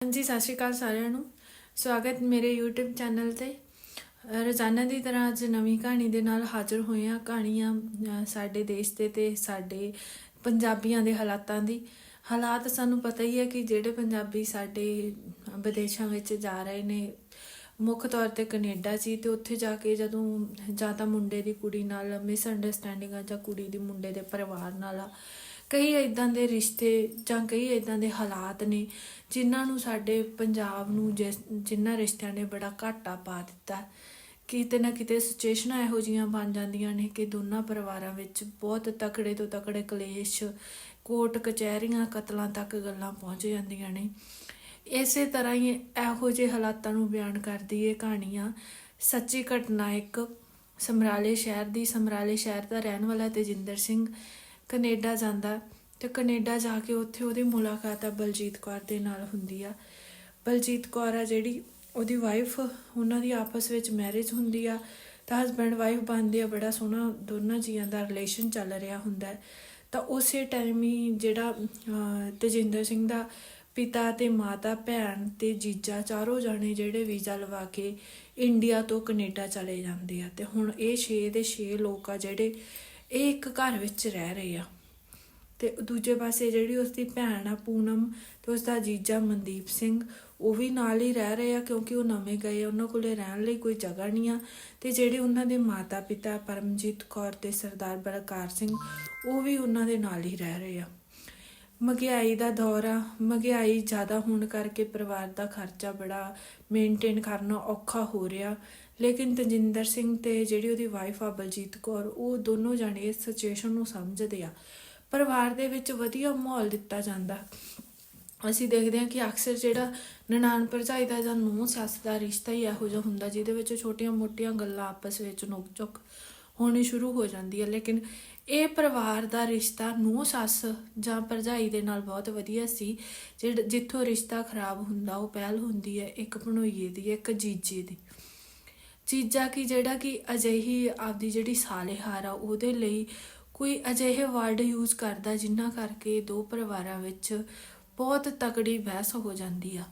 ਹਾਂਜੀ, ਸਤਿ ਸ਼੍ਰੀ ਅਕਾਲ ਸਾਰਿਆਂ ਨੂੰ। ਸਵਾਗਤ ਮੇਰੇ YouTube ਚੈਨਲ ਤੇ। ਰੋਜ਼ਾਨਾ ਦੀ ਤਰ੍ਹਾਂ ਅੱਜ ਨਵੀਂ ਕਹਾਣੀ ਦੇ ਨਾਲ ਹਾਜ਼ਰ ਹੋਏ ਹਾਂ। ਕਹਾਣੀਆਂ ਸਾਡੇ ਦੇਸ਼ ਦੇ ਤੇ ਸਾਡੇ ਪੰਜਾਬੀਆਂ ਦੇ ਹਾਲਾਤਾਂ ਦੀ। ਹਾਲਾਤ ਸਾਨੂੰ ਪਤਾ ਹੀ ਹੈ ਕਿ ਜਿਹੜੇ ਪੰਜਾਬੀ ਸਾਡੇ ਵਿਦੇਸ਼ਾਂ ਵਿੱਚ ਜਾ ਰਹੇ ਨੇ, ਮੁੱਖ ਤੌਰ ਤੇ ਕੈਨੇਡਾ 'ਚ ਹੀ ਤੇ ਉੱਥੇ ਜਾ ਕੇ ਜਦੋਂ ਜਾਂ ਤਾਂ ਮੁੰਡੇ ਦੀ ਕੁੜੀ ਨਾਲ ਮਿਸਅੰਡਰਸਟੈਂਡਿੰਗਾਂ ਜਾਂ ਕੁੜੀ ਦੀ ਮੁੰਡੇ ਦੇ ਪਰਿਵਾਰ ਨਾਲ ਆ ਕਈ ਇਦਾਂ ਦੇ ਰਿਸ਼ਤੇ ਜਾਂ ਕਈ ਇਦਾਂ ਦੇ ਹਾਲਾਤ ਨੇ ਜਿਨ੍ਹਾਂ ਨੂੰ ਸਾਡੇ ਪੰਜਾਬ ਨੂੰ ਜਿਨ੍ਹਾਂ ਰਿਸ਼ਤਿਆਂ ਨੇ ਬੜਾ ਘਾਟਾ ਪਾ ਦਿੱਤਾ। ਕਿਤੇ ਨਾ ਕਿਤੇ ਸਿਚੁਏਸ਼ਨਾਂ ਇਹੋ ਜੀਆਂ ਬਣ ਜਾਂਦੀਆਂ ਨੇ ਕਿ ਦੋਨਾਂ ਪਰਿਵਾਰਾਂ ਵਿੱਚ ਬਹੁਤ ਤਕੜੇ ਤੋਂ ਤਕੜੇ ਕਲੇਸ਼, ਕੋਰਟ ਕਚਹਿਰੀਆਂ, ਕਤਲਾਂ ਤੱਕ ਗੱਲਾਂ ਪਹੁੰਚ ਜਾਂਦੀਆਂ ਨੇ। ਇਸੇ ਤਰ੍ਹਾਂ ਹੀ ਇਹੋ ਜਿਹੇ ਹਾਲਾਤਾਂ ਨੂੰ ਬਿਆਨ ਕਰਦੀ ਇਹ ਕਹਾਣੀਆਂ, ਸੱਚੀ ਘਟਨਾ ਇੱਕ ਸਮਰਾਲੇ ਸ਼ਹਿਰ ਦੀ, ਸਮਰਾਲੇ ਸ਼ਹਿਰ ਦਾ ਰਹਿਣ ਵਾਲਾ ਤੇਜਿੰਦਰ ਸਿੰਘ ਕੈਨੇਡਾ ਜਾਂਦਾ ਤੇ ਕੈਨੇਡਾ ਜਾ ਕੇ ਉੱਥੇ ਉਹਦੀ ਮੁਲਾਕਾਤ ਆ ਬਲਜੀਤ ਕੌਰ ਦੇ ਨਾਲ ਹੁੰਦੀ ਆ। ਬਲਜੀਤ ਕੌਰ ਆ ਜਿਹੜੀ ਉਹਦੀ ਵਾਈਫ ਉਹਨਾਂ ਦੀ ਆਪਸ ਵਿੱਚ ਮੈਰਿਜ ਹੁੰਦੀ ਆ। ਤਾਂ ਹਸਬੈਂਡ ਵਾਈਫ ਬਣਦੇ ਆ, ਬੜਾ ਸੋਹਣਾ ਦੋਨਾਂ ਜੀਆਂ ਦਾ ਰਿਲੇਸ਼ਨ ਚੱਲ ਰਿਹਾ ਹੁੰਦਾ ਹੈ। ਤਾਂ ਉਸੇ ਟਾਈਮ ਹੀ ਜਿਹੜਾ ਤੇਜਿੰਦਰ ਸਿੰਘ ਦਾ ਪਿਤਾ ਤੇ ਮਾਤਾ, ਭੈਣ ਤੇ ਜੀਜਾ ਚਾਰੋਂ ਜਾਣੇ ਜਿਹੜੇ ਵੀਜ਼ਾ ਲਵਾ ਕੇ ਇੰਡੀਆ ਤੋਂ ਕੈਨੇਡਾ ਚਲੇ ਜਾਂਦੇ ਆ। ਤੇ ਹੁਣ ਇਹ 6 ਦੇ 6 ਲੋਕ ਆ ਜਿਹੜੇ ਇਹ ਇੱਕ ਘਰ ਵਿੱਚ ਰਹਿ ਰਹੇ ਆ। ਤੇ ਦੂਜੇ ਪਾਸੇ ਜਿਹੜੀ ਉਸਦੀ ਭੈਣ ਆ ਪੂਨਮ ਤੇ ਉਸਦਾ ਜੀਜਾ ਮਨਦੀਪ ਸਿੰਘ, ਉਹ ਵੀ ਨਾਲ ਹੀ ਰਹਿ ਰਹੇ ਆ ਕਿਉਂਕਿ ਉਹ ਨਵੇਂ ਗਏ ਆ। ਉਹਨਾਂ ਕੋਲੇ ਰਹਿਣ ਲਈ ਕੋਈ ਜਗ੍ਹਾ ਨਹੀਂ ਆ। ਤੇ ਜਿਹੜੇ ਉਹਨਾਂ ਦੇ ਮਾਤਾ ਪਿਤਾ ਪਰਮਜੀਤ ਕੌਰ ਤੇ ਸਰਦਾਰ ਬਲਕਾਰ ਸਿੰਘ, ਉਹ ਵੀ ਉਹਨਾਂ ਦੇ ਨਾਲ ਹੀ ਰਹਿ ਰਹੇ ਆ। ਮਹਿੰਗਾਈ ਦਾ ਦੌਰ ਆ ਮਹਿੰਗਾਈ ਜ਼ਿਆਦਾ ਹੋਣ ਕਰਕੇ ਪਰਿਵਾਰ ਦਾ ਖਰਚਾ ਬੜਾ ਮੇਨਟੇਨ ਕਰਨਾ ਔਖਾ ਹੋ ਰਿਹਾ। ਲੇਕਿਨ ਤਜਿੰਦਰ ਸਿੰਘ ਤੇ ਜਿਹੜੀ ਉਹਦੀ ਵਾਈਫ ਆ ਬਲਜੀਤ ਕੌਰ, ਉਹ ਦੋਨੋਂ ਜਾਣੇ ਇਸ ਸਿਚੁਏਸ਼ਨ ਨੂੰ ਸਮਝਦੇ ਆ। ਪਰਿਵਾਰ ਦੇ ਵਿੱਚ ਵਧੀਆ ਮਾਹੌਲ ਦਿੱਤਾ ਜਾਂਦਾ। ਅਸੀਂ ਦੇਖਦੇ ਹਾਂ ਕਿ ਅਕਸਰ ਜਿਹੜਾ ਨਨਾਣ ਭਰਜਾਈ ਦਾ ਜਾਂ ਨੂੰਹ ਸੱਸ ਦਾ ਰਿਸ਼ਤਾ ਹੀ ਇਹੋ ਜਿਹਾ ਹੁੰਦਾ, ਜਿਹਦੇ ਵਿੱਚ ਛੋਟੀਆਂ-ਮੋਟੀਆਂ ਗੱਲਾਂ ਆਪਸ ਵਿੱਚ ਨੋਕ-ਝੋਕ ਹੋਣੀ ਸ਼ੁਰੂ ਹੋ ਜਾਂਦੀ ਹੈ। ਲੇਕਿਨ ਇਹ ਪਰਿਵਾਰ ਦਾ ਰਿਸ਼ਤਾ ਨੂੰਹ ਸੱਸ ਜਾਂ ਭਰਜਾਈ ਦੇ ਨਾਲ ਬਹੁਤ ਵਧੀਆ ਸੀ। ਜਿਹੜਾ ਜਿੱਥੋਂ ਰਿਸ਼ਤਾ ਖਰਾਬ ਹੁੰਦਾ, ਉਹ ਪਹਿਲ ਹੁੰਦੀ ਹੈ ਇੱਕ ਭਣੋਈਏ ਦੀ, ਇੱਕ ਜੀਜੇ ਦੀ। ਚੀਜ਼ਾਂ ਕਿ ਜਿਹੜਾ ਕਿ ਅਜਿਹੀ ਆਪਦੀ ਜਿਹੜੀ ਸਾਲੇਹਾਰ ਆ, ਉਹਦੇ ਲਈ ਕੋਈ ਅਜਿਹੇ ਵਰਡ ਯੂਜ਼ ਕਰਦਾ, ਜਿੰਨਾ ਕਰਕੇ ਦੋ ਪਰਿਵਾਰਾਂ ਵਿੱਚ ਬਹੁਤ ਤਕੜੀ ਬਹਿਸ ਹੋ ਜਾਂਦੀ ਆ।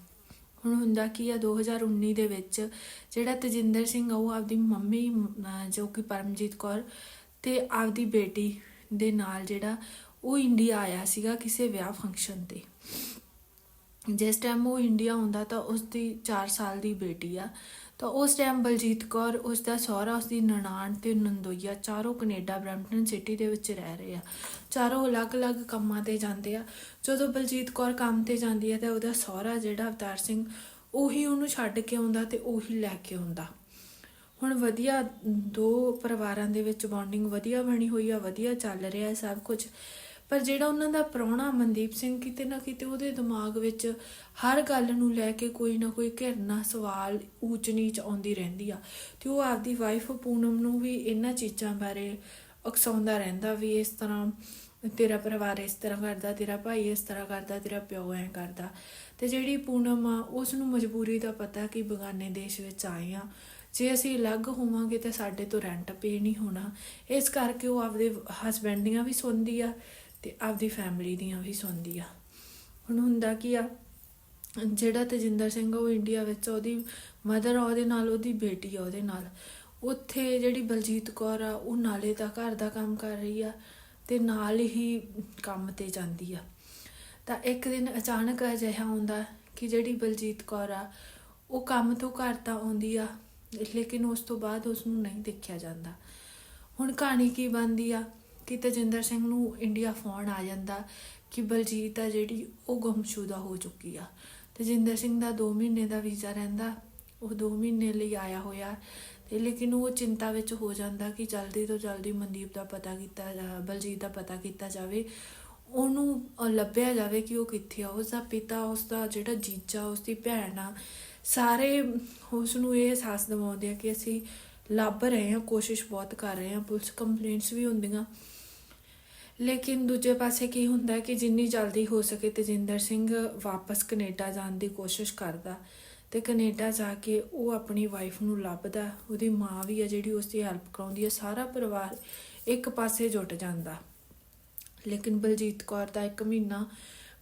ਹੁਣ ਹੁੰਦਾ ਕੀ ਆ 2019 ਦੇ ਵਿੱਚ ਜਿਹੜਾ ਤਜਿੰਦਰ ਸਿੰਘ ਆ, ਉਹ ਆਪਦੀ ਮੰਮੀ ਜੋ ਕਿ ਪਰਮਜੀਤ ਕੌਰ ਤੇ ਆਪਦੀ ਬੇਟੀ ਦੇ ਨਾਲ ਜਿਹੜਾ ਉਹ ਇੰਡੀਆ ਆਇਆ ਸੀਗਾ ਕਿਸੇ ਵਿਆਹ ਫੰਕਸ਼ਨ ਤੇ। ਜਿਸ ਟਾਈਮ ਉਹ ਇੰਡੀਆ ਆਉਂਦਾ ਤਾਂ ਉਸ ਦੀ 4 ਸਾਲ ਦੀ ਬੇਟੀ ਆ। ਤਾਂ ਉਸ ਟਾਈਮ ਬਲਜੀਤ ਕੌਰ ਉਸ ਦਾ ਸਹੁਰਾ ਉਸ ਦੀ ਨਨਾਣ ਤੇ ਨੰਦੋਈਆ ਚਾਰੋਂ ਕੈਨੇਡਾ, ਬਰੈਂਪਟਨ ਸਿਟੀ ਦੇ ਵਿੱਚ ਰਹਿ ਰਹੇ ਆ। ਚਾਰੋਂ ਅਲੱਗ-ਅਲੱਗ ਕੰਮਾਂ ਤੇ ਜਾਂਦੇ ਆ। ਜਦੋਂ ਬਲਜੀਤ ਕੌਰ ਕੰਮ ਤੇ ਜਾਂਦੀ ਹੈ ਤਾਂ ਉਹਦਾ ਸਹੁਰਾ ਜਿਹੜਾ ਅਵਤਾਰ ਸਿੰਘ, ਉਹੀ ਉਹਨੂੰ ਛੱਡ ਕੇ ਆਉਂਦਾ ਤੇ ਉਹੀ ਲੈ ਕੇ ਆਉਂਦਾ। ਹੁਣ ਵਧੀਆ ਦੋ ਪਰਿਵਾਰਾਂ ਦੇ ਵਿੱਚ ਬੌਂਡਿੰਗ ਵਧੀਆ ਬਣੀ ਹੋਈ ਆ, ਵਧੀਆ ਚੱਲ ਰਿਹਾ, ਸਭ ਕੁਝ ਪਰ ਜਿਹੜਾ ਉਹਨਾਂ ਦਾ ਪ੍ਰਾਹੁਣਾ ਮਨਦੀਪ ਸਿੰਘ ਕਿਤੇ ਨਾ ਕਿਤੇ ਉਹਦੇ ਦਿਮਾਗ ਵਿੱਚ ਹਰ ਗੱਲ ਨੂੰ ਲੈ ਕੇ ਕੋਈ ਨਾ ਕੋਈ ਘਿਰਨਾ, ਸਵਾਲ ਊਚ ਨੀਚ ਆਉਂਦੀ ਰਹਿੰਦੀ ਆ। ਤੇ ਉਹ ਆਪਦੀ ਵਾਈਫ ਪੂਨਮ ਨੂੰ ਵੀ ਇਹਨਾਂ ਚੀਜ਼ਾਂ ਬਾਰੇ ਉਕਸਾਉਂਦਾ ਰਹਿੰਦਾ ਵੀ ਇਸ ਤਰ੍ਹਾਂ ਤੇਰਾ ਪਰਿਵਾਰ ਇਸ ਤਰ੍ਹਾਂ ਕਰਦਾ, ਤੇਰਾ ਭਾਈ ਇਸ ਤਰ੍ਹਾਂ ਕਰਦਾ, ਤੇਰਾ ਪਿਓ ਐਂ ਕਰਦਾ। ਤੇ ਜਿਹੜੀ ਪੂਨਮ ਆ ਉਸ ਨੂੰ ਮਜਬੂਰੀ ਦਾ ਪਤਾ ਕਿ ਬਗਾਨੇ ਦੇਸ਼ ਵਿੱਚ ਆਏ ਆ। ਜੇ ਅਸੀਂ ਅਲੱਗ ਹੋਵਾਂਗੇ ਤਾਂ ਸਾਡੇ ਤੋਂ ਰੈਂਟ ਪੇ ਨਹੀਂ ਹੋਣਾ। ਇਸ ਕਰਕੇ ਉਹ ਆਪਦੇ ਹਸਬੈਂਡ ਦੀਆਂ ਵੀ ਸੁਣਦੀ ਆ ਤੇ ਆਪਦੀ ਫੈਮਿਲੀ ਦੀਆਂ ਵੀ ਸੁਣਦੀ ਆ। ਹੁਣ ਹੁੰਦਾ ਕੀ ਆ, ਜਿਹੜਾ ਤਜਿੰਦਰ ਸਿੰਘ ਉਹ ਇੰਡੀਆ ਵਿੱਚ ਉਹਦੀ ਮਦਰ ਉਹਦੇ ਨਾਲ ਉਹਦੀ ਬੇਟੀ ਆ, ਉਹਦੇ ਨਾਲ। ਉੱਥੇ ਜਿਹੜੀ ਬਲਜੀਤ ਕੌਰ ਆ, ਉਹ ਨਾਲੇ ਦਾ ਘਰ ਦਾ ਕੰਮ ਕਰ ਰਹੀ ਆ ਤੇ ਨਾਲ ਹੀ ਕੰਮ ਤੇ ਜਾਂਦੀ ਆ। ਤਾਂ ਇੱਕ ਦਿਨ ਅਚਾਨਕ ਅਜਿਹਾ ਹੁੰਦਾ ਕਿ ਜਿਹੜੀ ਬਲਜੀਤ ਕੌਰ ਆ, ਉਹ ਕੰਮ ਤੋਂ ਘਰ ਤਾਂ ਆਉਂਦੀ ਆ, ਲੇਕਿਨ ਉਸ ਤੋਂ ਬਾਅਦ ਉਸ ਨੂੰ ਨਹੀਂ ਦੇਖਿਆ ਜਾਂਦਾ। ਹੁਣ ਕਹਾਣੀ ਕੀ ਬਣਦੀ ਆ? ਕਿ ਤਜਿੰਦਰ ਸਿੰਘ ਨੂੰ ਇੰਡੀਆ ਫੋਨ ਆ ਜਾਂਦਾ ਕਿ ਬਲਜੀਤ ਆ ਜਿਹੜੀ ਉਹ ਗੁੰਮਸ਼ੁਦਾ ਹੋ ਚੁੱਕੀ ਆ। ਤਜਿੰਦਰ ਸਿੰਘ ਦਾ 2 ਮਹੀਨੇ ਦਾ ਵੀਜ਼ਾ ਰਹਿੰਦਾ, ਉਹ 2 ਮਹੀਨੇ ਲਈ ਆਇਆ ਹੋਇਆ ਤੇ ਲੇਕਿਨ ਉਹ ਚਿੰਤਾ ਵਿੱਚ ਹੋ ਜਾਂਦਾ ਕਿ ਜਲਦੀ ਤੋਂ ਜਲਦੀ ਮਨਦੀਪ ਦਾ ਪਤਾ ਕੀਤਾ ਜਾ, ਬਲਜੀਤ ਦਾ ਪਤਾ ਕੀਤਾ ਜਾਵੇ, ਉਹਨੂੰ ਲੱਭਿਆ ਜਾਵੇ ਕਿ ਉਹ ਕਿੱਥੇ ਆ। ਉਸ ਦਾ ਪਿਤਾ ਉਸ ਦਾ ਜਿਹੜਾ ਜੀਜਾ ਉਸ ਦੀ ਭੈਣ ਆ, ਸਾਰੇ ਉਸ ਨੂੰ ਇਹ ਅਹਿਸਾਸ ਦਿਵਾਉਂਦੇ ਆ ਕਿ ਅਸੀਂ ਲੱਭ ਰਹੇ ਹਾਂ, ਕੋਸ਼ਿਸ਼ ਬਹੁਤ ਕਰ ਰਹੇ ਹਾਂ, ਪੁਲਿਸ ਕੰਪਲੇਂਟਸ ਵੀ ਹੁੰਦੀਆਂ। ਲੇਕਿਨ ਦੂਜੇ ਪਾਸੇ ਕੀ ਹੁੰਦਾ ਕਿ ਜਿੰਨੀ ਜਲਦੀ ਹੋ ਸਕੇ ਤੇਜਿੰਦਰ ਸਿੰਘ ਵਾਪਸ ਕੈਨੇਡਾ ਜਾਣ ਦੀ ਕੋਸ਼ਿਸ਼ ਕਰਦਾ ਤੇ ਕੈਨੇਡਾ ਜਾ ਕੇ ਉਹ ਆਪਣੀ ਵਾਈਫ ਨੂੰ ਲੱਭਦਾ, ਉਹਦੀ ਮਾਂ ਵੀ ਆ ਜਿਹੜੀ ਉਸ ਦੀ ਹੈਲਪ ਕਰਾਉਂਦੀ ਹੈ ਸਾਰਾ ਪਰਿਵਾਰ ਇੱਕ ਪਾਸੇ ਜੁਟ ਜਾਂਦਾ। ਲੇਕਿਨ ਬਲਜੀਤ ਕੌਰ ਦਾ ਇੱਕ ਮਹੀਨਾ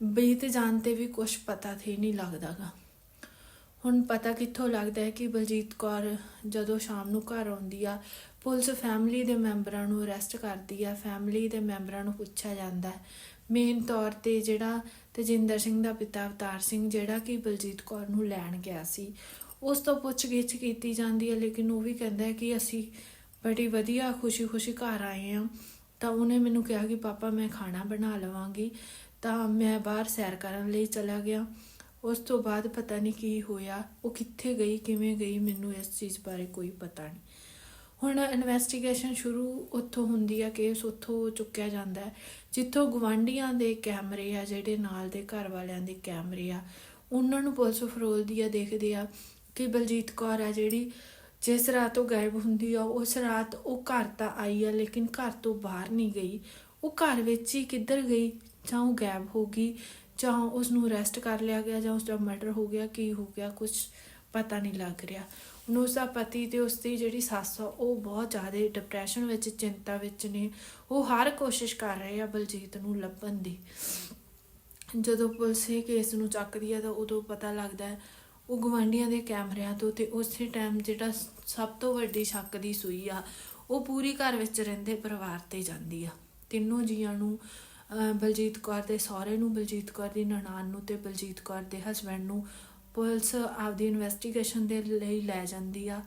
ਬੀਤ ਜਾਣ ਤੇ ਵੀ ਕੁਝ ਪਤਾ ਤੇ ਨਹੀਂ ਲੱਗਦਾਗਾ। ਹੁਣ ਪਤਾ ਕਿੱਥੋਂ ਲੱਗਦਾ ਹੈ ਕਿ ਬਲਜੀਤ ਕੌਰ ਜਦੋਂ ਸ਼ਾਮ ਨੂੰ ਘਰ ਆਉਂਦੀ ਆ, ਪੁਲਿਸ ਫੈਮਿਲੀ ਦੇ ਮੈਂਬਰਾਂ ਨੂੰ ਅਰੈਸਟ ਕਰਦੀ ਆ ਫੈਮਿਲੀ ਦੇ ਮੈਂਬਰਾਂ ਨੂੰ ਪੁੱਛਿਆ ਜਾਂਦਾ ਹੈ। ਮੇਨ ਤੌਰ ਤੇ ਜਿਹੜਾ ਤਜਿੰਦਰ ਸਿੰਘ ਦਾ ਪਿਤਾ ਅਵਤਾਰ ਸਿੰਘ, ਜਿਹੜਾ ਕਿ ਬਲਜੀਤ ਕੌਰ ਨੂੰ ਲੈਣ ਗਿਆ ਸੀ, ਉਸ ਤੋਂ ਪੁੱਛਗਿੱਛ ਕੀਤੀ ਜਾਂਦੀ ਹੈ, ਲੇਕਿਨ ਉਹ ਵੀ ਕਹਿੰਦਾ ਹੈ ਕਿ ਅਸੀਂ ਬੜੀ ਵਧੀਆ ਖੁਸ਼ੀ-ਖੁਸ਼ੀ ਘਰ ਆਏ ਹਾਂ। ਤਾਂ ਉਹਨੇ ਮੈਨੂੰ ਕਿਹਾ ਕਿ, ਪਾਪਾ, ਮੈਂ ਖਾਣਾ ਬਣਾ ਲਵਾਂਗੀ। ਤਾਂ ਮੈਂ ਬਾਹਰ ਸੈਰ ਕਰਨ ਲਈ ਚਲਾ ਗਿਆ। ਉਸ ਤੋਂ ਬਾਅਦ ਪਤਾ ਨਹੀਂ ਕੀ ਹੋਇਆ, ਉਹ ਕਿੱਥੇ ਗਈ, ਕਿਵੇਂ ਗਈ, ਮੈਨੂੰ ਇਸ ਚੀਜ਼ ਬਾਰੇ ਕੋਈ ਪਤਾ ਨਹੀਂ। ਹੁਣ ਇਨਵੈਸਟੀਗੇਸ਼ਨ ਸ਼ੁਰੂ ਉੱਥੋਂ ਹੁੰਦੀ ਆ ਕੇਸ ਉੱਥੋਂ ਚੁੱਕਿਆ ਜਾਂਦਾ ਜਿੱਥੋਂ ਗਵਾਂਢੀਆਂ ਦੇ ਕੈਮਰੇ ਆ, ਜਿਹੜੇ ਨਾਲ ਦੇ ਘਰ ਵਾਲਿਆਂ ਦੇ ਕੈਮਰੇ ਆ, ਉਹਨਾਂ ਨੂੰ ਪੁਲਿਸ ਫਰੋਲਦੀ ਆ, ਦੇਖਦੇ ਆ ਕਿ ਬਲਜੀਤ ਕੌਰ ਆ ਜਿਹੜੀ ਜਿਸ ਰਾਤ ਉਹ ਗਾਇਬ ਹੁੰਦੀ ਆ, ਉਸ ਰਾਤ ਉਹ ਘਰ ਤਾਂ ਆਈ ਆ, ਲੇਕਿਨ ਘਰ ਤੋਂ ਬਾਹਰ ਨਹੀਂ ਗਈ। ਉਹ ਘਰ ਵਿੱਚ ਹੀ ਕਿੱਧਰ ਗਈ ਜਾਂ ਉਹ ਗਾਇਬ ਹੋ ਗਈ ਜਾਂ ਉਸ ਨੂੰ ਅਰੈਸਟ ਕਰ ਲਿਆ ਗਿਆ ਜਾਂ ਉਸ ਦਾ ਮਰਡਰ ਹੋ ਗਿਆ, ਕੀ ਹੋ ਗਿਆ ਕੁਝ ਪਤਾ ਨਹੀਂ ਲੱਗ ਰਿਹਾ। ਹੁਣ ਉਸ ਦਾ ਪਤੀ ਤੇ ਉਸ ਦੀ ਜਿਹੜੀ ਸੱਸ ਆ, ਉਹ ਬਹੁਤ ਜ਼ਿਆਦਾ ਡਿਪਰੈਸ਼ਨ ਵਿੱਚ, ਚਿੰਤਾ ਵਿੱਚ ਨੇ। ਉਹ ਹਰ ਕੋਸ਼ਿਸ਼ ਕਰ ਰਹੇ ਆ ਬਲਜੀਤ ਨੂੰ ਲੱਭਣ ਦੀ। ਜਦੋਂ ਪੁਲਿਸ ਇਹ ਕੇਸ ਨੂੰ ਚੱਕਦੀ ਹੈ ਤਾਂ ਉਦੋਂ ਪਤਾ ਲੱਗਦਾ ਹੈ, ਉਹ ਗਵਾਂਢੀਆਂ ਦੇ ਕੈਮਰਿਆਂ ਤੋਂ ਤੇ ਉਸੇ ਟਾਈਮ ਜਿਹੜਾ ਸਭ ਤੋਂ ਵੱਡੀ ਸ਼ੱਕ ਦੀ ਸੂਈ ਆ, ਉਹ ਪੂਰੀ ਘਰ ਵਿੱਚ ਰਹਿੰਦੇ ਪਰਿਵਾਰ ਤੇ ਜਾਂਦੀ ਆ। ਤਿੰਨੋਂ ਜੀਆਂ ਨੂੰ ਬਲਜੀਤ ਕੌਰ ਦੇ ਸਹੁਰੇ ਨੂੰ ਬਲਜੀਤ ਕੌਰ ਦੀ ਨਨਾਣ ਨੂੰ ਤੇ ਬਲਜੀਤ ਕੌਰ ਦੇ ਹਸਬੰਡ ਨੂੰ ਪੁਲਿਸ ਆਪਦੀ ਇਨਵੈਸਟੀਗੇਸ਼ਨ ਦੇ ਲਈ ਲੈ ਜਾਂਦੀ ਆ।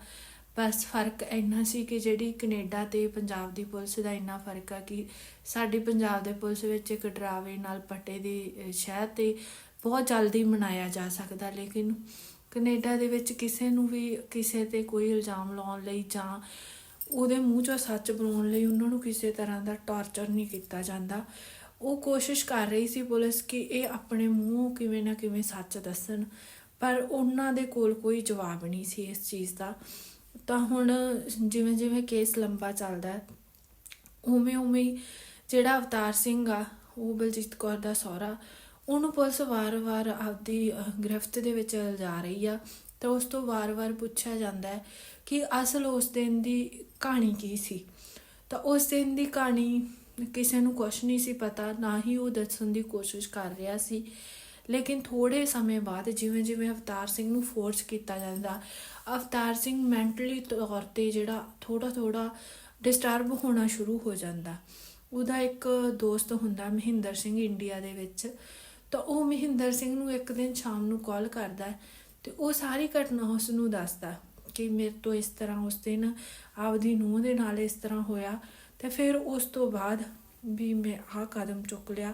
ਬਸ ਫ਼ਰਕ ਇੰਨਾ ਸੀ ਕਿ ਜਿਹੜੀ ਕੈਨੇਡਾ ਤੇ ਪੰਜਾਬ ਦੀ ਪੁਲਿਸ ਦਾ ਇੰਨਾ ਫ਼ਰਕ ਆ ਕਿ ਸਾਡੀ ਪੰਜਾਬ ਦੇ ਪੁਲਿਸ ਵਿੱਚ ਇੱਕ ਡਰਾਵੇ ਨਾਲ ਪੱਟੇ ਦੀ ਅਹ, ਸ਼ਹਿ ਤੇ ਬਹੁਤ ਜਲਦੀ ਮਨਾਇਆ ਜਾ ਸਕਦਾ। ਲੇਕਿਨ ਕੈਨੇਡਾ ਦੇ ਵਿੱਚ ਕਿਸੇ ਨੂੰ ਵੀ ਕਿਸੇ ਤੇ ਕੋਈ ਇਲਜ਼ਾਮ ਲਾਉਣ ਲਈ ਜਾਂ ਉਹਦੇ ਮੂੰਹ 'ਚੋਂ ਸੱਚ ਬਣਾਉਣ ਲਈ ਉਹਨਾਂ ਨੂੰ ਕਿਸੇ ਤਰ੍ਹਾਂ ਦਾ ਟਾਰਚਰ ਨਹੀਂ ਕੀਤਾ ਜਾਂਦਾ। ਉਹ ਕੋਸ਼ਿਸ਼ ਕਰ ਰਹੀ ਸੀ ਪੁਲਿਸ ਕਿ ਇਹ ਆਪਣੇ ਮੂੰਹੋਂ ਕਿਵੇਂ ਨਾ ਕਿਵੇਂ ਸੱਚ ਦੱਸਣ, ਪਰ ਉਹਨਾਂ ਦੇ ਕੋਲ ਕੋਈ ਜਵਾਬ ਨਹੀਂ ਸੀ ਇਸ ਚੀਜ਼ ਦਾ। ਤਾਂ ਹੁਣ ਜਿਵੇਂ ਜਿਵੇਂ ਕੇਸ ਲੰਬਾ ਚੱਲਦਾ ਉਵੇਂ ਉਵੇਂ ਜਿਹੜਾ ਅਵਤਾਰ ਸਿੰਘ ਆ, ਉਹ ਬਲਜੀਤ ਕੌਰ ਦਾ ਸਹੁਰਾ, ਉਹਨੂੰ ਪੁਲਿਸ ਵਾਰ-ਵਾਰ ਆਪਦੀ ਗ੍ਰਿਫਤ ਦੇ ਵਿੱਚ ਲਿਜਾ ਰਹੀ ਆ। ਤਾਂ ਉਸ ਤੋਂ ਵਾਰ-ਵਾਰ ਪੁੱਛਿਆ ਜਾਂਦਾ ਹੈ ਕਿ ਅਸਲ ਉਸ ਦਿਨ ਦੀ ਕਹਾਣੀ ਕੀ ਸੀ? ਤਾਂ ਉਸ ਦਿਨ ਦੀ ਕਹਾਣੀ ਕਿਸੇ ਨੂੰ ਕੁਝ ਨਹੀਂ ਸੀ ਪਤਾ, ਨਾ ਹੀ ਉਹ ਦੱਸਣ ਦੀ ਕੋਸ਼ਿਸ਼ ਕਰ ਰਿਹਾ ਸੀ। ਲੇਕਿਨ ਥੋੜੇ ਸਮੇਂ ਬਾਅਦ ਜਿਵੇਂ ਜਿਵੇਂ ਅਵਤਾਰ ਸਿੰਘ ਨੂੰ ਫੋਰਸ ਕੀਤਾ ਜਾਂਦਾ, ਅਵਤਾਰ ਸਿੰਘ ਮੈਂਟਲੀ ਤੌਰ ਤੇ ਜਿਹੜਾ ਥੋੜਾ ਥੋੜਾ ਡਿਸਟਰਬ ਹੋਣਾ ਸ਼ੁਰੂ ਹੋ ਜਾਂਦਾ। ਉਹਦਾ ਇੱਕ ਦੋਸਤ ਹੁੰਦਾ ਮਹਿੰਦਰ ਸਿੰਘ ਇੰਡੀਆ ਦੇ ਵਿੱਚ। ਤਾਂ ਉਹ ਮਹਿੰਦਰ ਸਿੰਘ ਨੂੰ ਇੱਕ ਦਿਨ ਸ਼ਾਮ ਨੂੰ ਕਾਲ ਕਰਦਾ ਹੈ ਤੇ ਉਹ ਸਾਰੀ ਘਟਨਾ ਉਸ ਨੂੰ ਦੱਸਦਾ ਕਿ ਮੇਰੇ ਤੋਂ ਇਸ ਤਰ੍ਹਾਂ ਉਸ ਦਿਨ ਆਪਦੀ ਨੂੰਹ ਦੇ ਨਾਲ ਇਸ ਤਰ੍ਹਾਂ ਹੋਇਆ। ਤੇ ਫਿਰ ਉਸ ਤੋਂ ਬਾਅਦ ਵੀ ਮੈਂ ਆਹ ਕਦਮ ਚੁੱਕ ਲਿਆ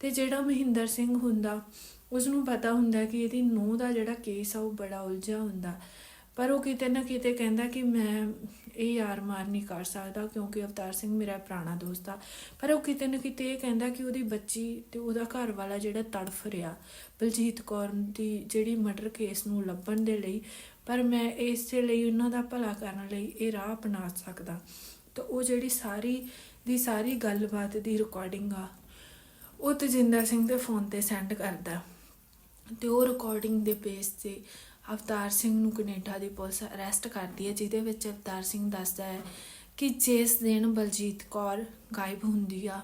ਤੇ ਜਿਹੜਾ ਮਹਿੰਦਰ ਸਿੰਘ ਹੁੰਦਾ ਉਸ ਨੂੰ ਪਤਾ ਹੁੰਦਾ ਕਿ ਇਹਦੀ ਨੂੰਹ ਦਾ ਜਿਹੜਾ ਕੇਸ ਆ ਉਹ ਬੜਾ ਉਲਝਿਆ ਹੁੰਦਾ। ਪਰ ਉਹ ਕਿਤੇ ਨਾ ਕਿਤੇ ਕਹਿੰਦਾ ਕਿ ਮੈਂ ਇਹ ਯਾਰ ਮਾਰ ਨਹੀਂ ਕਰ ਸਕਦਾ ਕਿਉਂਕਿ ਅਵਤਾਰ ਸਿੰਘ ਮੇਰਾ ਪੁਰਾਣਾ ਦੋਸਤ ਆ। ਪਰ ਉਹ ਕਿਤੇ ਨਾ ਕਿਤੇ ਇਹ ਕਹਿੰਦਾ ਕਿ ਉਹਦੀ ਬੱਚੀ ਤੇ ਉਹਦਾ ਘਰ ਵਾਲਾ ਜਿਹੜਾ ਤੜਫ ਰਿਹਾ, ਬਲਜੀਤ ਕੌਰ ਦੀ ਜਿਹੜੀ ਮਰਡਰ ਕੇਸ ਨੂੰ ਲੱਭਣ ਦੇ ਲਈ। ਪਰ ਮੈਂ ਇਸੇ ਲਈ ਉਹਨਾਂ ਦਾ ਭਲਾ ਕਰਨ ਲਈ ਇਹ ਰਾਹ ਅਪਣਾ ਸਕਦਾ। ਤਾਂ ਉਹ ਜਿਹੜੀ ਸਾਰੀ ਦੀ ਸਾਰੀ ਗੱਲਬਾਤ ਦੀ ਰਿਕਾਰਡਿੰਗ ਆ, ਉਹ ਤਜਿੰਦਰ ਸਿੰਘ ਦੇ ਫੋਨ ਤੇ ਸੈਂਡ ਕਰਦਾ। ਤੇ ਉਹ ਰਿਕਾਰਡਿੰਗ ਦੇ ਬੇਸ ਤੇ ਅਵਤਾਰ ਸਿੰਘ ਨੂੰ ਕੈਨੇਡਾ ਦੀ ਪੁਲਿਸ ਅਰੈਸਟ ਕਰਦੀ ਹੈ, ਜਿਹਦੇ ਵਿੱਚ ਅਵਤਾਰ ਸਿੰਘ ਦੱਸਦਾ ਹੈ ਕਿ ਜਿਸ ਦਿਨ ਬਲਜੀਤ ਕੌਰ ਗਾਇਬ ਹੁੰਦੀ ਆ,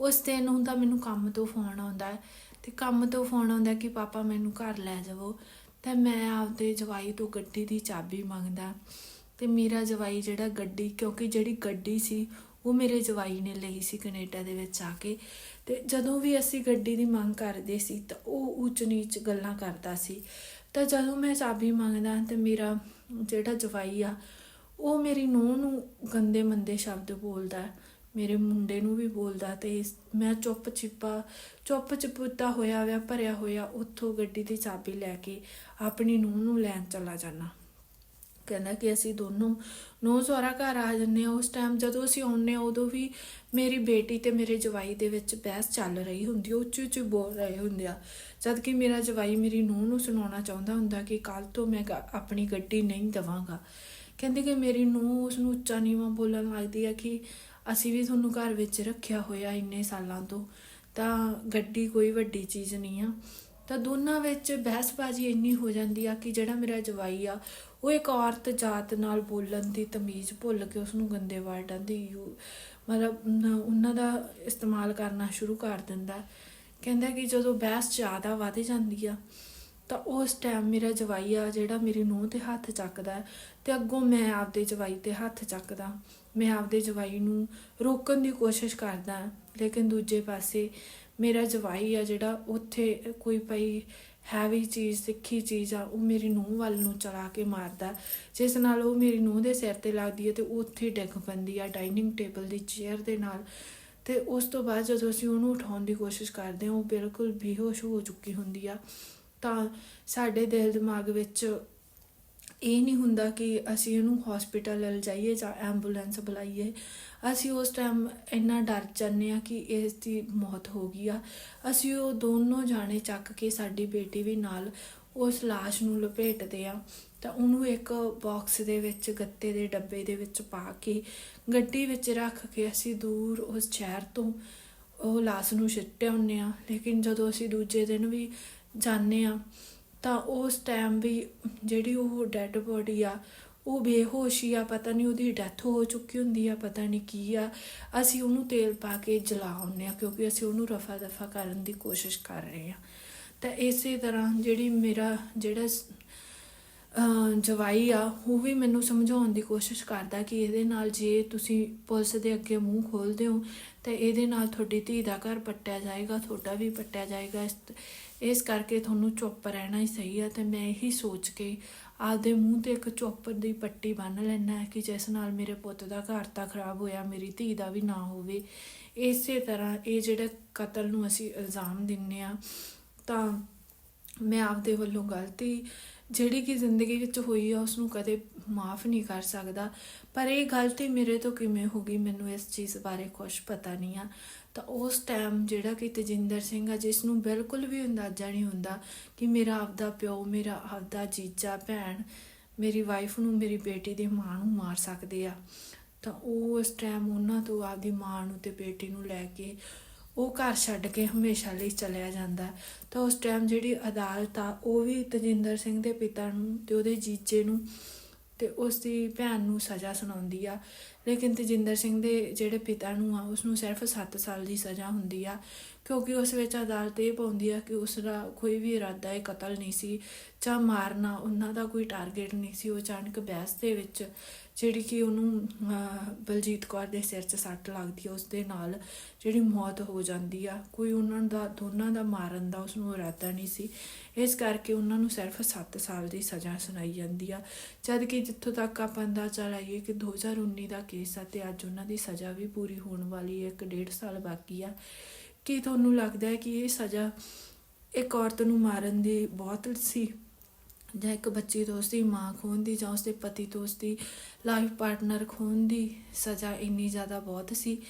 ਉਸ ਦਿਨ ਹੁੰਦਾ ਮੈਨੂੰ ਕੰਮ ਤੋਂ ਫੋਨ ਆਉਂਦਾ ਹੈ। ਤੇ ਕੰਮ ਤੋਂ ਫੋਨ ਆਉਂਦਾ ਕਿ ਪਾਪਾ ਮੈਨੂੰ ਘਰ ਲੈ ਜਾਵੋ, ਤੇ ਮੈਂ ਆਪਦੇ ਜਵਾਈ ਤੋਂ ਗੱਡੀ ਦੀ ਚਾਬੀ ਮੰਗਦਾ। ਤੇ ਮੇਰਾ ਜਵਾਈ ਜਿਹੜਾ ਗੱਡੀ, ਕਿਉਂਕਿ ਜਿਹੜੀ ਗੱਡੀ ਸੀ, ਉਹ ਮੇਰੇ ਜਵਾਈ ਨੇ ਲਈ ਸੀ ਕੈਨੇਡਾ ਦੇ ਵਿੱਚ ਆ ਕੇ। ਤੇ ਜਦੋਂ ਵੀ ਅਸੀਂ ਗੱਡੀ ਦੀ ਮੰਗ ਕਰਦੇ ਸੀ, ਤਾਂ ਉਹ ਉੱਚ ਨੀਚ ਗੱਲਾਂ ਕਰਦਾ ਸੀ। ਤਾਂ ਜਦੋਂ ਮੈਂ ਚਾਬੀ ਮੰਗਦਾ ਤੇ ਮੇਰਾ ਜਿਹੜਾ ਜਵਾਈ ਆ, ਉਹ ਮੇਰੀ ਨੂੰਹ ਨੂੰ ਗੰਦੇ ਮੰਦੇ ਸ਼ਬਦ ਬੋਲਦਾ ਮੇਰੇ ਮੁੰਡੇ ਨੂੰ ਵੀ ਬੋਲਦਾ ਤੇ ਮੈਂ ਚੁੱਪ ਚਿੱਪਾ ਚੁੱਪ ਚਪੁੱਤਾ ਹੋਇਆ ਹੋਇਆ ਭਰਿਆ ਹੋਇਆ, ਉੱਥੋਂ ਗੱਡੀ ਦੀ ਚਾਬੀ ਲੈ ਕੇ ਆਪਣੀ ਨੂੰਹ ਨੂੰ ਲੈਣ ਚਲਾ ਜਾਣਾ ਕਹਿੰਦਾ ਕਿ ਅਸੀਂ ਦੋਨੋਂ ਨੌ ਸਹੁਰਾ ਘਰ ਆ ਜੰਨੇ ਆ ਉਸ ਟਾਈਮ ਜਦੋਂ ਅਸੀਂ ਆਉਂਦੇ ਹਾਂ, ਉਦੋਂ ਵੀ ਮੇਰੀ ਬੇਟੀ ਤੇ ਮੇਰੇ ਜਵਾਈ ਦੇ ਵਿੱਚ ਬਹਿਸ ਚੱਲ ਰਹੀ ਹੁੰਦੀ ਉੱਚੀ ਉੱਚੀ ਬੋਲ ਰਹੇ ਹੁੰਦੇ ਆ। ਜਦ ਕਿ ਮੇਰਾ ਜਵਾਈ ਮੇਰੀ ਨੂੰਹ ਨੂੰ ਸੁਣਾਉਣਾ ਚਾਹੁੰਦਾ ਹੁੰਦਾ ਕਿ ਕੱਲ ਤੋਂ ਮੈਂ ਆਪਣੀ ਗੱਡੀ ਨਹੀਂ ਦਵਾਂਗਾ। ਕਹਿੰਦੇ ਕਿ ਮੇਰੀ ਨੂੰਹ ਉਸ ਨੂੰ ਉੱਚਾ ਨੀਵਾਂ ਬੋਲਣ ਲੱਗਦੀ ਆ ਕਿ ਅਸੀਂ ਵੀ ਤੁਹਾਨੂੰ ਘਰ ਵਿੱਚ ਰੱਖਿਆ ਹੋਇਆ ਇੰਨੇ ਸਾਲਾਂ ਤੋਂ। ਤਾਂ ਗੱਡੀ ਕੋਈ ਵੱਡੀ ਚੀਜ਼ ਨਹੀਂ ਆ। ਤਾਂ ਦੋਨਾਂ ਵਿੱਚ ਬਹਿਸਬਾਜ਼ੀ ਇੰਨੀ ਹੋ ਜਾਂਦੀ ਆ ਕਿ ਜਿਹੜਾ ਮੇਰਾ ਜਵਾਈ ਆ ਉਹ ਇੱਕ ਔਰਤ ਜਾਤ ਨਾਲ ਬੋਲਣ ਦੀ ਤਮੀਜ਼ ਭੁੱਲ ਕੇ ਉਸ ਨੂੰ ਗੰਦੇ ਵਰਡਾਂ ਦੀ ਯੂ- ਮਤਲਬ ਉਹਨਾਂ ਦਾ ਇਸਤੇਮਾਲ ਕਰਨਾ ਸ਼ੁਰੂ ਕਰ ਦਿੰਦਾ। ਕਹਿੰਦਾ ਕਿ ਜਦੋਂ ਬਹਿਸ ਜ਼ਿਆਦਾ ਵੱਧ ਜਾਂਦੀ ਆ, ਤਾਂ ਉਸ ਟਾਈਮ ਮੇਰਾ ਜਵਾਈ ਆ ਜਿਹੜਾ ਮੇਰੀ ਨੂੰਹ ਤੇ ਹੱਥ ਚੱਕਦਾ ਹੈ ਤੇ ਅੱਗੋਂ ਮੈਂ ਆਪਦੇ ਜਵਾਈ ਤੇ ਹੱਥ ਚੱਕਦਾ। ਮੈਂ ਆਪਦੇ ਜਵਾਈ ਨੂੰ ਰੋਕਣ ਦੀ ਕੋਸ਼ਿਸ਼ ਕਰਦਾ, ਲੇਕਿਨ ਦੂਜੇ ਪਾਸੇ ਮੇਰਾ ਜਵਾਈ ਆ ਜਿਹੜਾ ਉੱਥੇ ਕੋਈ ਪਈ ਹੈਵੀ ਚੀਜ਼, ਸਿੱਖੀ ਚੀਜ਼ ਆ, ਉਹ ਮੇਰੀ ਨੂੰਹ ਵੱਲ ਨੂੰ ਚਲਾ ਕੇ ਮਾਰਦਾ। ਜਿਸ ਨਾਲ ਉਹ ਮੇਰੀ ਨੂੰਹ ਦੇ ਸਿਰ ਤੇ ਲੱਗਦੀ ਹੈ ਤੇ ਉਹ ਉੱਥੇ ਡਿੱਗ ਪੈਂਦੀ ਆ, ਡਾਈਨਿੰਗ ਟੇਬਲ ਦੀ ਚੇਅਰ ਦੇ ਨਾਲ। ਤੇ ਉਸ ਤੋਂ ਬਾਅਦ ਜਦੋਂ ਅਸੀਂ ਉਹਨੂੰ ਉਠਾਉਣ ਦੀ ਕੋਸ਼ਿਸ਼ ਕਰਦੇ ਹਾਂ, ਉਹ ਬਿਲਕੁਲ ਬੇਹੋਸ਼ ਹੋ ਚੁੱਕੀ ਹੁੰਦੀ ਆ। ਤਾਂ ਸਾਡੇ ਦਿਲ ਦਿਮਾਗ ਵਿੱਚ ਇਹ ਨਹੀਂ ਹੁੰਦਾ ਕਿ ਅਸੀਂ ਇਹਨੂੰ ਹਸਪੀਟਲ ਲੈ ਜਾਈਏ ਜਾਂ ਐਂਬੂਲੈਂਸ ਬੁਲਾਈਏ। ਅਸੀਂ ਉਸ ਟਾਈਮ ਇੰਨਾ ਡਰ ਜਾਂਦੇ ਆ ਕਿ ਇਸ ਦੀ ਮੌਤ ਹੋ ਗਈ ਆ। ਅਸੀਂ ਉਹ ਦੋਨੋਂ ਜਾਣੇ ਚੱਕ ਕੇ ਸਾਡੀ ਬੇਟੀ ਵੀ ਨਾਲ ਉਸ ਲਾਸ਼ ਨੂੰ ਲਪੇਟਦੇ ਆ ਤਾਂ ਉਹਨੂੰ ਇੱਕ ਬਾਕਸ ਦੇ ਵਿੱਚ ਗੱਤੇ ਦੇ ਡੱਬੇ ਦੇ ਵਿੱਚ ਪਾ ਕੇ ਗੱਡੀ ਵਿੱਚ ਰੱਖ ਕੇ ਅਸੀਂ ਦੂਰ ਉਸ ਸ਼ਹਿਰ ਤੋਂ ਉਹ ਲਾਸ਼ ਨੂੰ ਸਿੱਟੇ ਹੁੰਨੇ ਆ ਲੇਕਿਨ ਜਦੋਂ ਅਸੀਂ ਦੂਜੇ ਦਿਨ ਵੀ ਜਾਂਦੇ ਆ ਤਾਂ ਉਸ ਟਾਈਮ ਵੀ ਜਿਹੜੀ ਉਹ ਡੈੱਡ ਬੋਡੀ ਆ, ਉਹ ਬੇਹੋਸ਼ੀ ਆ, ਪਤਾ ਨਹੀਂ ਉਹਦੀ ਡੈਥ ਹੋ ਚੁੱਕੀ ਹੁੰਦੀ ਆ, ਪਤਾ ਨਹੀਂ ਕੀ ਆ। ਅਸੀਂ ਉਹਨੂੰ ਤੇਲ ਪਾ ਕੇ ਜਲਾ ਹੁੰਨੇ ਆ, ਕਿਉਂਕਿ ਅਸੀਂ ਉਹਨੂੰ ਰਫਾ ਦਫਾ ਕਰਨ ਦੀ ਕੋਸ਼ਿਸ਼ ਕਰ ਰਹੇ ਆ। ਤਾਂ ਇਸੇ ਤਰ੍ਹਾਂ ਜਿਹੜੀ ਮੇਰਾ ਜਿਹੜਾ ਜਵਾਈ ਆ, ਉਹ ਵੀ ਮੈਨੂੰ ਸਮਝਾਉਣ ਦੀ ਕੋਸ਼ਿਸ਼ ਕਰਦਾ ਕਿ ਇਹਦੇ ਨਾਲ ਜੇ ਤੁਸੀਂ ਪੁਲਿਸ ਦੇ ਅੱਗੇ ਮੂੰਹ ਖੋਲਦੇ ਹੋ, ਤਾਂ ਇਹਦੇ ਨਾਲ ਤੁਹਾਡੀ ਧੀ ਦਾ ਘਰ ਪੱਟਿਆ ਜਾਏਗਾ, ਤੁਹਾਡਾ ਵੀ ਪੱਟਿਆ ਜਾਏਗਾ। ਇਸ ਕਰਕੇ ਤੁਹਾਨੂੰ ਚੁੱਪ ਰਹਿਣਾ ਹੀ ਸਹੀ ਆ, ਤੇ ਮੈਂ ਇਹੀ ਸੋਚ ਕੇ ਆਪਦੇ ਮੂੰਹ ਤੇ ਇੱਕ ਚੁੱਪ ਦੀ ਪੱਟੀ ਬੰਨ ਲੈਣਾ ਹੈ ਕਿ ਜਿਸ ਨਾਲ ਮੇਰੇ ਪੁੱਤ ਦਾ ਘਰ ਤਾਂ ਖਰਾਬ ਹੋਇਆ, ਮੇਰੀ ਧੀ ਦਾ ਵੀ ਨਾ ਹੋਵੇ। ਇਸੇ ਤਰ੍ਹਾਂ ਇਹ ਜਿਹੜੇ ਕਤਲ ਨੂੰ ਅਸੀਂ ਇਲਜ਼ਾਮ ਦਿੰਨੇ ਆ, ਤਾਂ ਮੈਂ ਆਪਦੇ ਵੱਲੋਂ ਗਲਤੀ ਜਿਹੜੀ ਕਿ ਜ਼ਿੰਦਗੀ ਵਿੱਚ ਹੋਈ ਆ ਉਸ ਨੂੰ ਕਦੇ ਮਾਫ ਨਹੀਂ ਕਰ ਸਕਦਾ। ਪਰ ਇਹ ਗਲਤੀ ਮੇਰੇ ਤੋਂ ਕਿਵੇਂ ਹੋ ਗਈ, ਮੈਨੂੰ ਇਸ ਚੀਜ਼ ਬਾਰੇ ਕੁਝ ਪਤਾ ਨਹੀਂ ਆ। ਤਾਂ ਉਸ ਟਾਈਮ ਜਿਹੜਾ ਕਿ ਤਜਿੰਦਰ ਸਿੰਘ ਆ, ਜਿਸ ਨੂੰ ਬਿਲਕੁਲ ਵੀ ਅੰਦਾਜ਼ਾ ਨਹੀਂ ਹੁੰਦਾ ਕਿ ਮੇਰਾ ਆਪਦਾ ਪਿਓ, ਮੇਰਾ ਆਪਦਾ ਜੀਜਾ, ਭੈਣ, ਮੇਰੀ ਵਾਈਫ ਨੂੰ, ਮੇਰੀ ਬੇਟੀ ਦੀ ਮਾਂ ਨੂੰ ਮਾਰ ਸਕਦੇ ਆ। ਤਾਂ ਉਹ ਉਸ ਟਾਈਮ ਉਹਨਾਂ ਤੋਂ ਆਪਦੀ ਮਾਂ ਨੂੰ ਤੇ ਬੇਟੀ ਨੂੰ ਲੈ ਕੇ ਉਹ ਘਰ ਛੱਡ ਕੇ ਹਮੇਸ਼ਾ ਲਈ ਚਲਿਆ ਜਾਂਦਾ ਤਾਂ ਉਸ ਟਾਈਮ ਜਿਹੜੀ ਅਦਾਲਤ ਆ, ਉਹ ਵੀ ਤਜਿੰਦਰ ਸਿੰਘ ਦੇ ਪਿਤਾ ਨੂੰ ਤੇ ਉਹਦੇ ਜੀਜੇ ਨੂੰ ਤੇ ਉਸ ਦੀ ਭੈਣ ਨੂੰ ਸਜ਼ਾ ਸੁਣਾਉਂਦੀ ਆ। ਲੇਕਿਨ ਤਜਿੰਦਰ ਸਿੰਘ ਦੇ ਜਿਹੜੇ ਪਿਤਾ ਨੂੰ ਆ ਉਸ ਨੂੰ ਸਿਰਫ 7 ਸਾਲ ਦੀ ਸਜ਼ਾ ਹੁੰਦੀ ਆ। ਕਿਉਂਕਿ ਉਸ ਵਿੱਚ ਅਦਾਲਤ ਇਹ ਪਾਉਂਦੀ ਆ ਕਿ ਉਸ ਦਾ ਕੋਈ ਵੀ ਇਰਾਦਾ ਇਹ ਕਤਲ ਨਹੀਂ ਸੀ ਜਾਂ ਮਾਰਨਾ, ਉਹਨਾਂ ਦਾ ਕੋਈ ਟਾਰਗੇਟ ਨਹੀਂ ਸੀ, ਉਹ ਅਚਾਨਕ ਬਹਿਸ ਦੇ ਵਿੱਚ ਜਿਹੜੀ ਕਿ ਉਹਨੂੰ ਬਲਜੀਤ ਕੌਰ ਦੇ ਸਿਰ 'ਚ ਸੱਟ ਲੱਗਦੀ ਹੈ ਉਸ ਦੇ ਨਾਲ ਜਿਹੜੀ ਮੌਤ ਹੋ ਜਾਂਦੀ ਆ, ਕੋਈ ਉਹਨਾਂ ਦਾ, ਦੋਨਾਂ ਦਾ ਮਾਰਨ ਦਾ ਉਸ ਨੂੰ ਇਰਾਦਾ ਨਹੀਂ ਸੀ। ਇਸ ਕਰਕੇ ਉਹਨਾਂ ਨੂੰ ਸਿਰਫ 7 ਸਾਲ ਦੀ ਸਜ਼ਾ ਸੁਣਾਈ ਜਾਂਦੀ ਆ। ਜਦ ਕਿ ਜਿੱਥੋਂ ਤੱਕ ਆਪਾਂ ਅੰਦਾਜ਼ਾ ਲਾਈਏ ਕਿ 2019 ਦਾ ਕੇਸ ਆ ਤੇ ਅੱਜ ਉਹਨਾਂ ਦੀ ਸਜ਼ਾ ਵੀ ਪੂਰੀ ਹੋਣ ਵਾਲੀ ਹੈ ਇੱਕ ਡੇਢ ਸਾਲ ਬਾਕੀ ਆ। ਕੀ ਤੁਹਾਨੂੰ ਲੱਗਦਾ ਹੈ ਕਿ ਇਹ ਸਜ਼ਾ ਇੱਕ ਔਰਤ ਨੂੰ ਮਾਰਨ ਦੀ ਬਹੁਤ ਸੀ? ਜਾਂ ਇੱਕ ਬੱਚੀ ਤੋਂ ਉਸਦੀ ਮਾਂ ਖੋਹਣ ਦੀ ਜਾਂ ਉਸਦੇ ਪਤੀ ਤੋਂ ਉਸਦੀ ਲਾਈਫ ਪਾਰਟਨਰ ਖੋਹਣ ਦੀ ਸਜ਼ਾ ਇੰਨੀ ਜ਼ਿਆਦਾ ਬਹੁਤ ਸੀ।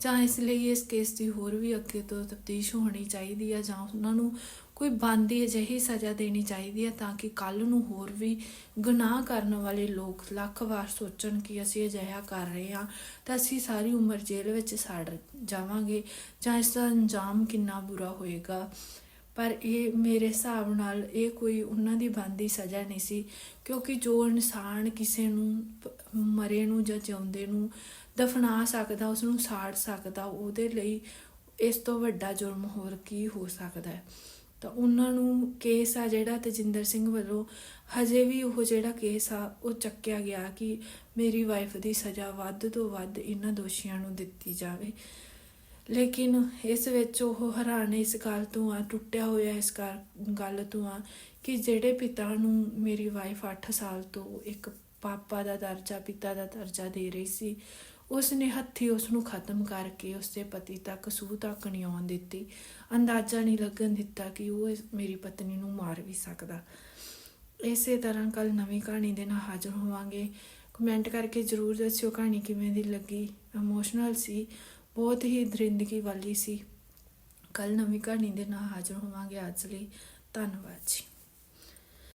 ਜਾਂ ਇਸ ਲਈ ਇਸ ਕੇਸ ਦੀ ਹੋਰ ਵੀ ਅੱਗੇ ਤੋਂ ਤਫਤੀਸ਼ ਹੋਣੀ ਚਾਹੀਦੀ ਹੈ ਜਾਂ ਉਹਨਾਂ ਨੂੰ ਕੋਈ ਬੰਦੀ ਅਜਿਹੀ ਸਜ਼ਾ ਦੇਣੀ ਚਾਹੀਦੀ ਹੈ ਤਾਂ ਕਿ ਕੱਲ ਨੂੰ ਹੋਰ ਵੀ ਗੁਨਾਹ ਕਰਨ ਵਾਲੇ ਲੋਕ ਲੱਖ ਵਾਰ ਸੋਚਣ ਕਿ ਅਸੀਂ ਅਜਿਹਾ ਕਰ ਰਹੇ ਹਾਂ ਤਾਂ ਅਸੀਂ ਸਾਰੀ ਉਮਰ ਜੇਲ੍ਹ ਵਿੱਚ ਸੜ ਜਾਵਾਂਗੇ ਜਾਂ ਇਸ ਦਾ ਅੰਜਾਮ ਕਿੰਨਾ ਬੁਰਾ ਹੋਏਗਾ। ਪਰ ਇਹ ਮੇਰੇ ਹਿਸਾਬ ਨਾਲ ਇਹ ਕੋਈ ਉਹਨਾਂ ਦੀ ਬੰਦੀ ਸਜ਼ਾ ਨਹੀਂ ਸੀ, ਕਿਉਂਕਿ ਜੋ ਇਨਸਾਨ ਕਿਸੇ ਨੂੰ ਮਰੇ ਨੂੰ ਜਾਂ ਜਿਉਂਦੇ ਨੂੰ ਦਫਨਾ ਸਕਦਾ ਉਸ ਨੂੰ ਸਾੜ ਸਕਦਾ, ਉਹਦੇ ਲਈ ਇਸ ਤੋਂ ਵੱਡਾ ਜੁਰਮ ਹੋਰ ਕੀ ਹੋ ਸਕਦਾ ਹੈ। ਤਾਂ ਉਹਨਾਂ ਨੂੰ ਕੇਸ ਆ ਜਿਹੜਾ ਤਜਿੰਦਰ ਸਿੰਘ ਵੱਲੋਂ ਹਜੇ ਵੀ ਉਹ ਜਿਹੜਾ ਕੇਸ ਆ, ਉਹ ਚੱਕਿਆ ਗਿਆ ਕਿ ਮੇਰੀ ਵਾਈਫ ਦੀ ਸਜ਼ਾ ਵੱਧ ਤੋਂ ਵੱਧ ਇਹਨਾਂ ਦੋਸ਼ੀਆਂ ਨੂੰ ਦਿੱਤੀ ਜਾਵੇ। ਲੇਕਿਨ ਇਸ ਵਿੱਚ ਉਹ ਹੈਰਾਨ ਇਸ ਗੱਲ ਤੋਂ ਆ, ਟੁੱਟਿਆ ਹੋਇਆ ਇਸ ਗੱਲ- ਗੱਲ ਤੋਂ ਆ ਕਿ ਜਿਹੜੇ ਪਿਤਾ ਨੂੰ ਮੇਰੀ ਵਾਈਫ 8 ਸਾਲ ਤੋਂ ਇੱਕ ਪਾਪਾ ਦਾ ਦਰਜਾ, ਪਿਤਾ ਦਾ ਦਰਜਾ ਦੇ ਰਹੀ ਸੀ ਉਸ ਨੇ ਹੱਥੀ ਉਸ ਨੂੰ ਖਤਮ ਕਰਕੇ ਉਸਦੇ ਪਤੀ ਤੱਕ ਸੂਹ ਤੱਕ ਨਹੀਂ ਆਉਣ ਦਿੱਤੀ। ਅੰਦਾਜ਼ਾ ਨਹੀਂ ਲੱਗਣ ਦਿੱਤਾ ਕਿ ਉਹ ਇਸ- ਮੇਰੀ ਪਤਨੀ ਨੂੰ ਮਾਰ ਵੀ ਸਕਦਾ। ਇਸੇ ਤਰ੍ਹਾਂ ਕੱਲ ਨਵੀਂ ਕਹਾਣੀ ਦੇ ਨਾਲ ਹਾਜ਼ਰ ਹੋਵਾਂਗੇ। ਕਮੈਂਟ ਕਰਕੇ ਜਰੂਰ ਦੱਸਿਓ ਕਹਾਣੀ ਕਿਵੇਂ ਦੀ ਲੱਗੀ। ਇਮੋਸ਼ਨਲ ਸੀ ਬਹੁਤ ਹੀ ਦਰਿੰਦਗੀ ਵਾਲੀ ਸੀ। ਕੱਲ ਨਵੀਂ ਕਹਾਣੀ ਦੇ ਨਾਲ ਹਾਜ਼ਰ ਹੋਵਾਂਗੇ। ਅੱਜ ਲਈ ਧੰਨਵਾਦ ਜੀ।